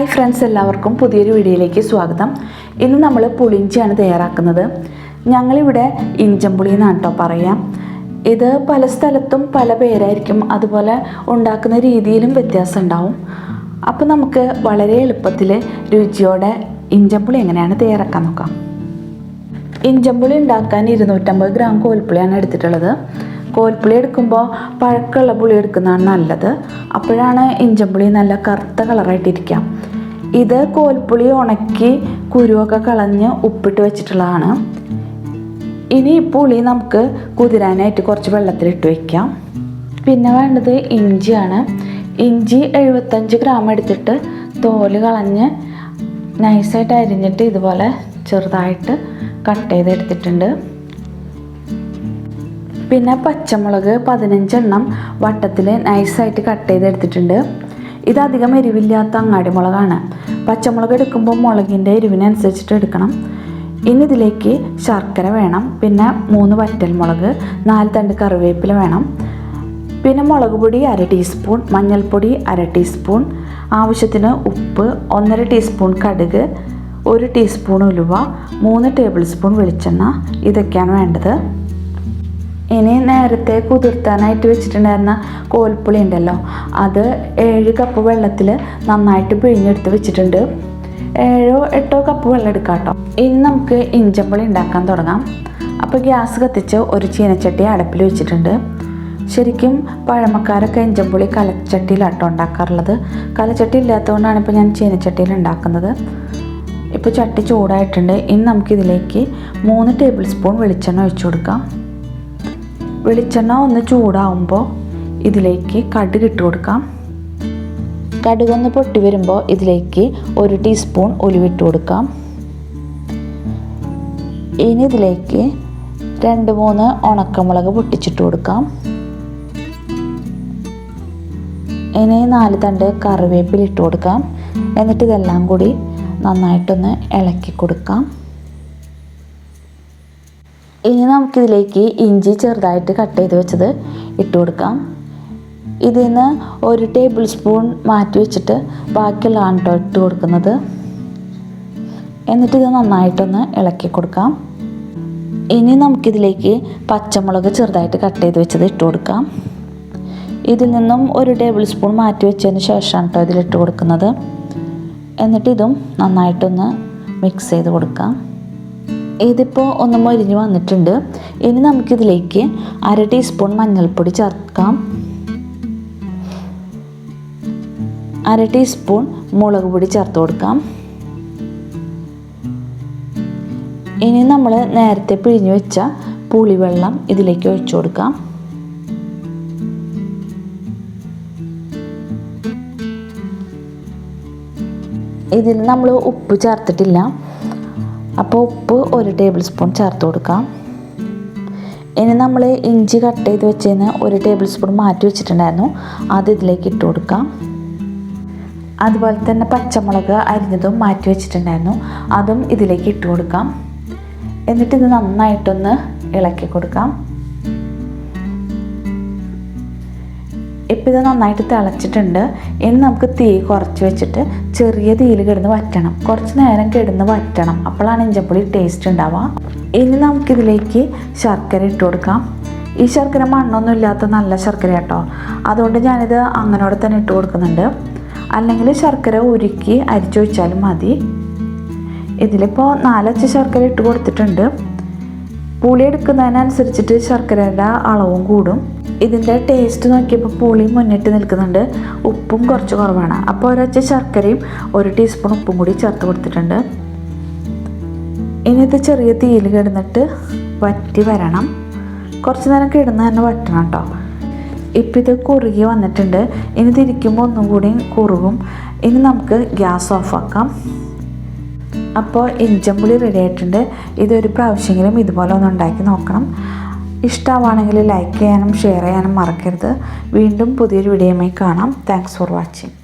Hi friends എല്ലാവർക്കും പുതിയൊരു വീഡിയോയിലേക്ക് സ്വാഗതം. ഇന്ന് നമ്മൾ പുളിഞ്ചിയാണ് തയ്യാറാക്കുന്നത്. ഞങ്ങളിവിടെ ഇഞ്ചമ്പുളി എന്നാണ് കേട്ടോ പറയാം. ഇത് പല സ്ഥലത്തും പല പേരായിരിക്കും അതുപോലെ ഉണ്ടാക്കുന്ന രീതിയിലും വ്യത്യാസം ഉണ്ടാവും. അപ്പോൾ നമുക്ക് വളരെ എളുപ്പത്തിൽ രുചിയോടെ ഇഞ്ചമ്പുളി എങ്ങനെയാണ് തയ്യാറാക്കാൻ നോക്കാം. ഇഞ്ചമ്പുളി ഉണ്ടാക്കാൻ ഇരുന്നൂറ്റമ്പത് ഗ്രാം കോൽപ്പുളിയാണ് എടുത്തിട്ടുള്ളത്. കോൽപ്പുളി എടുക്കുമ്പോൾ പഴക്കമുള്ള പുളി എടുക്കുന്നതാണ് നല്ലത്. അപ്പോഴാണ് ഇഞ്ചമ്പുളി നല്ല കറുത്ത കളറായിട്ടിരിക്കുക. ഇത് കോൽപ്പുളി ഉണക്കി കുരുവൊക്കെ കളഞ്ഞ് ഉപ്പിട്ട് വെച്ചിട്ടുള്ളതാണ്. ഇനി ഈ പുളി നമുക്ക് കുതിരാനായിട്ട് കുറച്ച് വെള്ളത്തിലിട്ട് വയ്ക്കാം പിന്നെ വേണ്ടത് ഇഞ്ചിയാണ്. ഇഞ്ചി എഴുപത്തഞ്ച് ഗ്രാം എടുത്തിട്ട് തോൽ കളഞ്ഞ് നൈസായിട്ട് അരിഞ്ഞിട്ട് ഇതുപോലെ ചെറുതായിട്ട് കട്ട് ചെയ്തെടുത്തിട്ടുണ്ട്. പിന്നെ പച്ചമുളക് പതിനഞ്ചെണ്ണം വട്ടത്തിൽ നൈസായിട്ട് കട്ട് ചെയ്തെടുത്തിട്ടുണ്ട്. ഇത് അധികം എരിവില്ലാത്ത അങ്ങാടി മുളകാണ് പച്ചമുളക് എടുക്കുമ്പോൾ മുളകിന്റെ എരിവിനനുസരിച്ചിട്ട് എടുക്കണം. ഇനി ഇതിലേക്ക് ശർക്കര വേണം. പിന്നെ മൂന്ന് വറ്റൽമുളക് നാല് തണ്ട് കറിവേപ്പില വേണം. പിന്നെ മുളക് പൊടി അര ടീസ്പൂൺ മഞ്ഞൾപ്പൊടി അര ടീസ്പൂൺ ആവശ്യത്തിന് ഉപ്പ് ഒന്നര ടീസ്പൂൺ കടുക് ഒരു ടീസ്പൂൺ ഉലുവ മൂന്ന് ടേബിൾ സ്പൂൺ വെളിച്ചെണ്ണ ഇതൊക്കെയാണ് വേണ്ടത്. ഇനി നേരത്തെ കുതിർത്താനായിട്ട് വെച്ചിട്ടുണ്ടായിരുന്ന കോൽപ്പുളി ഉണ്ടല്ലോ. അത് ഏഴ് കപ്പ് വെള്ളത്തിൽ നന്നായിട്ട് പിഴിഞ്ഞെടുത്ത് വെച്ചിട്ടുണ്ട്. ഏഴോ എട്ടോ കപ്പ് വെള്ളം എടുക്കാം കേട്ടോ. ഇനി നമുക്ക് ഇഞ്ചപ്പുളി ഉണ്ടാക്കാൻ തുടങ്ങാം. അപ്പോൾ ഗ്യാസ് കത്തിച്ച് ഒരു ചീനച്ചട്ടി അടുപ്പിൽ വെച്ചിട്ടുണ്ട്. ശരിക്കും പഴമക്കാരൊക്കെ ഇഞ്ചമ്പുളി കലച്ചട്ടിയിലാട്ടോ ഉണ്ടാക്കാറുള്ളത്. കലച്ചട്ടി ഇല്ലാത്തതുകൊണ്ടാണ് ഇപ്പോൾ ഞാൻ ചീനച്ചട്ടിയിൽ ഉണ്ടാക്കുന്നത്. ഇപ്പോൾ ചട്ടി ചൂടായിട്ടുണ്ട്. ഇനി നമുക്കിതിലേക്ക് മൂന്ന് ടേബിൾ സ്പൂൺ വെളിച്ചെണ്ണ ഒഴിച്ചു കൊടുക്കാം. വെളിച്ചെണ്ണ ഒന്ന് ചൂടാവുമ്പോൾ ഇതിലേക്ക് കടുക് ഇട്ട് കൊടുക്കാം. കടുകൊന്ന് പൊട്ടി വരുമ്പോൾ ഇതിലേക്ക് ഒരു ടീസ്പൂൺ ഒലിവിട്ട് കൊടുക്കാം. ഇനി ഇതിലേക്ക് രണ്ട് മൂന്ന് ഉണക്കമുളക് പൊട്ടിച്ചിട്ട് കൊടുക്കാം. ഇനി നാല് തണ്ട് കറിവേപ്പില ഇട്ട് കൊടുക്കാം. എന്നിട്ട് ഇതെല്ലാം കൂടി നന്നായിട്ടൊന്ന് ഇളക്കി കൊടുക്കാം. ഇനി നമുക്കിതിലേക്ക് ഇഞ്ചി ചെറുതായിട്ട് കട്ട് ചെയ്ത് വെച്ചത് ഇട്ട് കൊടുക്കാം. ഇതിൽ നിന്ന് ഒരു ടേബിൾ സ്പൂൺ മാറ്റി വെച്ചിട്ട് ബാക്കിയുള്ളതാണ് കേട്ടോ ഇട്ട് കൊടുക്കുന്നത്. എന്നിട്ട് ഇത് നന്നായിട്ടൊന്ന് ഇളക്കി കൊടുക്കാം. ഇനി നമുക്കിതിലേക്ക് പച്ചമുളക് ചെറുതായിട്ട് കട്ട് ചെയ്ത് വെച്ചത് ഇട്ട് കൊടുക്കാം. ഇതിൽ നിന്നും ഒരു ടേബിൾ സ്പൂൺ മാറ്റി വെച്ചതിന് ശേഷമാണ് കേട്ടോ ഇതിലിട്ട് കൊടുക്കുന്നത്. എന്നിട്ട് ഇതും നന്നായിട്ടൊന്ന് മിക്സ് ചെയ്ത് കൊടുക്കാം. ഇതിപ്പോൾ ഒന്ന് മൊരിഞ്ഞ് വന്നിട്ടുണ്ട്. ഇനി നമുക്കിതിലേക്ക് അര ടീസ്പൂൺ മഞ്ഞൾപ്പൊടി ചേർക്കാം. അര ടീസ്പൂൺ മുളക് പൊടി ചേർത്ത് കൊടുക്കാം. ഇനി നമ്മൾ നേരത്തെ പിഴിഞ്ഞു വെച്ച പുളിവെള്ളം ഇതിലേക്ക് ഒഴിച്ചു കൊടുക്കാം. ഇതിൽ നമ്മൾ ഉപ്പ് ചേർത്തിട്ടില്ല. അപ്പോൾ ഉപ്പ് ഒരു ടേബിൾ സ്പൂൺ ചേർത്ത് കൊടുക്കാം. ഇനി നമ്മൾ ഇഞ്ചി കട്ട് ചെയ്ത് വെച്ചതിന് ഒരു ടേബിൾ സ്പൂൺ മാറ്റി വെച്ചിട്ടുണ്ടായിരുന്നു. അത് ഇതിലേക്ക് ഇട്ട് കൊടുക്കാം. അതുപോലെ തന്നെ പച്ചമുളക് അരിഞ്ഞതും മാറ്റി വെച്ചിട്ടുണ്ടായിരുന്നു. അതും ഇതിലേക്ക് ഇട്ട് കൊടുക്കാം. എന്നിട്ട് ഇത് നന്നായിട്ടൊന്ന് ഇളക്കി കൊടുക്കാം. ഇപ്പം ഇത് നന്നായിട്ട് തിളച്ചിട്ടുണ്ട്. ഇനി നമുക്ക് തീ കുറച്ച് വെച്ചിട്ട് ചെറിയ തീയിൽ കിടന്ന് വറ്റണം. കുറച്ച് നേരം കിടന്ന് വറ്റണം. അപ്പോഴാണ് ഇഞ്ചപ്പൊടി ടേസ്റ്റ് ഉണ്ടാവുക. ഇനി നമുക്കിതിലേക്ക് ശർക്കര ഇട്ട് കൊടുക്കാം. ഈ ശർക്കര മണ്ണൊന്നും ഇല്ലാത്ത നല്ല ശർക്കര കേട്ടോ. അതുകൊണ്ട് ഞാനിത് അങ്ങനോടെ തന്നെ ഇട്ട് കൊടുക്കുന്നുണ്ട്. അല്ലെങ്കിൽ ശർക്കര ഉരുക്കി അരിച്ചു വെച്ചാലും മതി. ഇതിലിപ്പോൾ നാലച്ച് ശർക്കര ഇട്ട് കൊടുത്തിട്ടുണ്ട്. പുളി എടുക്കുന്നതിനനുസരിച്ചിട്ട് ശർക്കരയുടെ അളവും കൂടും. ഇതിന്റെ ടേസ്റ്റ് നോക്കിയപ്പോൾ പുളി മുന്നിട്ട് നിൽക്കുന്നുണ്ട്. ഉപ്പും കുറച്ച് കുറവാണ്. അപ്പോൾ ഒരൊച്ച ശർക്കരയും ഒരു ടീസ്പൂൺ ഉപ്പും കൂടി ചേർത്ത് കൊടുത്തിട്ടുണ്ട്. ഇനി ഇത് ചെറിയ തീയിൽ കിടന്നിട്ട് വറ്റി വരണം. കുറച്ച് നേരം കിടന്ന് തന്നെ വറ്റണം കേട്ടോ. ഇപ്പം ഇത് കുറുകി വന്നിട്ടുണ്ട്. ഇനി തിരിക്കുമ്പോൾ ഒന്നും കൂടി കുറുകും. ഇനി നമുക്ക് ഗ്യാസ് ഓഫാക്കാം അപ്പോൾ ഇഞ്ചമ്പുളി റെഡി ആയിട്ടുണ്ട്. ഇതൊരു പ്രാവശ്യമെങ്കിലും ഇതുപോലെ ഒന്ന് ഉണ്ടാക്കി നോക്കണം. ഇഷ്ടമാണെങ്കിൽ ലൈക്ക് ചെയ്യാനും ഷെയർ ചെയ്യാനും മറക്കരുത്. വീണ്ടും പുതിയൊരു വീഡിയോയുമായി കാണാം. Thanks for watching